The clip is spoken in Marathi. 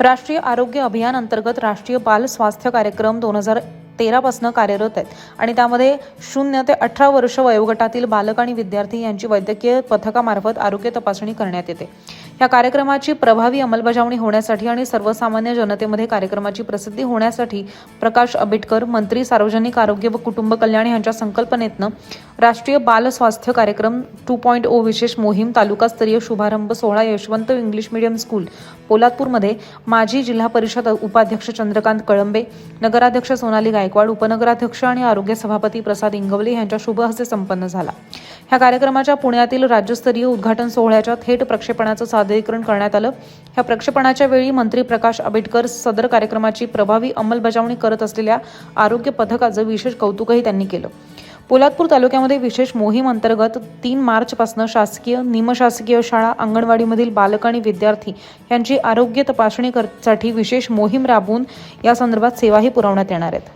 राष्ट्रीय आरोग्य अभियान अंतर्गत राष्ट्रीय बाल स्वास्थ्य कार्यक्रम दोन हजार तेरापासून कार्यरत आहेत. आणि त्यामध्ये शून्य ते अठरा वर्ष वयोगटातील बालक आणि विद्यार्थी यांची वैद्यकीय पथकामार्फत आरोग्य तपासणी करण्यात येते. या कार्यक्रमाची प्रभावी अंमलबजावणी होण्यासाठी आणि सर्वसामान्य जनतेमध्ये कार्यक्रमाची प्रसिद्धी होण्यासाठी प्रकाश आंबेडकर मंत्री सार्वजनिक आरोग्य व कुटुंब कल्याण यांच्या संकल्पनेतनं राष्ट्रीय बाल स्वास्थ्य कार्यक्रम टू पॉईंट ओ विशेष मोहीम तालुकास्तरीय शुभारंभ सोहळा यशवंत इंग्लिश मीडियम स्कूल पोलादपूरमध्ये माजी जिल्हा परिषद उपाध्यक्ष चंद्रकांत कळंबे नगराध्यक्ष सोनाली गाय गायकवाड उपनगराध्यक्ष आणि आरोग्य सभापती प्रसाद इंगवले यांच्या शुभ हस्ते संपन्न झाला. ह्या कार्यक्रमाच्या पुण्यातील राज्यस्तरीय उद्घाटन सोहळ्याच्या थेट प्रक्षेपणाचं सादरीकरण करण्यात आलं. ह्या प्रक्षेपणाच्या वेळी मंत्री प्रकाश आंबेडकर सदर कार्यक्रमाची प्रभावी अंमलबजावणी करत असलेल्या आरोग्य पथकाचं विशेष कौतुकही त्यांनी केलं. पोलादपूर तालुक्यामध्ये विशेष मोहीम अंतर्गत तीन मार्चपासून शासकीय निमशासकीय शाळा अंगणवाडीमधील बालक आणि विद्यार्थी यांची आरोग्य तपासणी विशेष मोहीम राबवून या संदर्भात सेवाही पुरवण्यात येणार आहेत.